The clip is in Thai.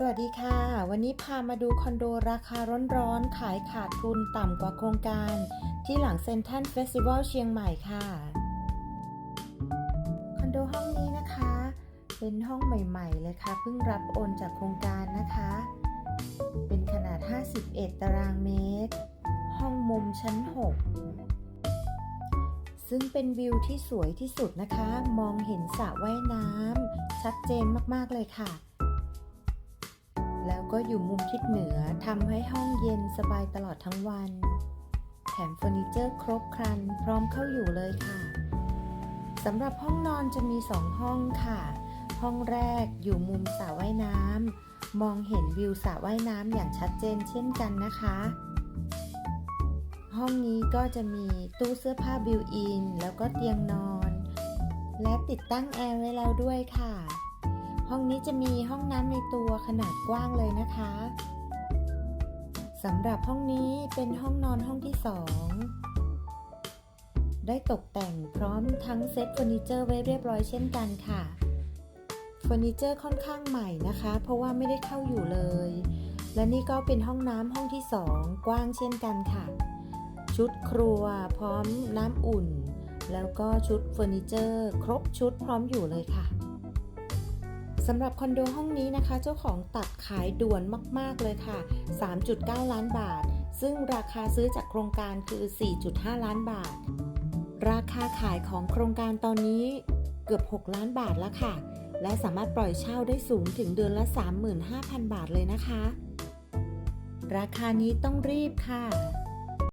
สวัสดีค่ะ วันนี้พามาดูคอนโดราคาร้อนๆ ขายขาดทุนต่ำกว่าโครงการ ที่หลังเซ็นทรัลเฟสติวัลเชียงใหม่ค่ะ คอนโดห้องนี้นะคะ เป็นห้องใหม่ๆ เลยค่ะ เพิ่งรับโอนจากโครงการนะคะ เป็นขนาด 51 ตารางเมตร ห้องมุมชั้น 6 ซึ่งเป็นวิวที่สวยที่สุดนะคะ มองเห็นสระว่ายน้ำชัดเจนมากๆเลยค่ะ ก็อยู่มุมทิศเหนือทำให้ห้องเย็นสบายตลอดทั้งวัน แถมเฟอร์นิเจอร์ครบครันพร้อมเข้าอยู่เลยค่ะสำหรับห้องนอนจะมี2ห้องค่ะ ห้องแรกอยู่มุมสระว่ายน้ำมองเห็นวิวสระว่ายน้ำอย่างชัดเจนเช่นกันนะคะ ห้องนี้ก็จะมีตู้เสื้อผ้าบิวอิน แล้วก็เตียงนอน และติดตั้งแอร์ไว้แล้วด้วยค่ะ ห้องนี้จะมีห้องน้ำในตัวขนาดกว้างเลยนะคะสำหรับห้องนี้เป็นห้องนอนห้องที่2ได้ตกแต่งพร้อมทั้งเซ็ตเฟอร์นิเจอร์ไว้เรียบร้อยเช่นกันค่ะเฟอร์นิเจอร์ค่อนข้างใหม่นะคะ เพราะว่าไม่ได้เข้าอยู่เลย และนี่ก็เป็นห้องน้ำห้องที่2กว้างเช่นกันค่ะ ชุดครัวพร้อมน้ำอุ่น แล้วก็ชุดเฟอร์นิเจอร์ ครบชุดพร้อมอยู่เลยค่ะ สำหรับคอนโดห้องนี้นะคะ เจ้าของตัดขายด่วนมาก ๆ เลยค่ะ 3.9 ล้านบาท ซึ่งราคาซื้อจากโครงการคือ 4.5 ล้านบาท ราคาขายของโครงการตอนนี้เกือบ 6 ล้านบาทแล้วค่ะ และสามารถปล่อยเช่าได้สูงถึงเดือนละ 35,000 บาทเลยนะคะ ราคานี้ต้องรีบค่ะ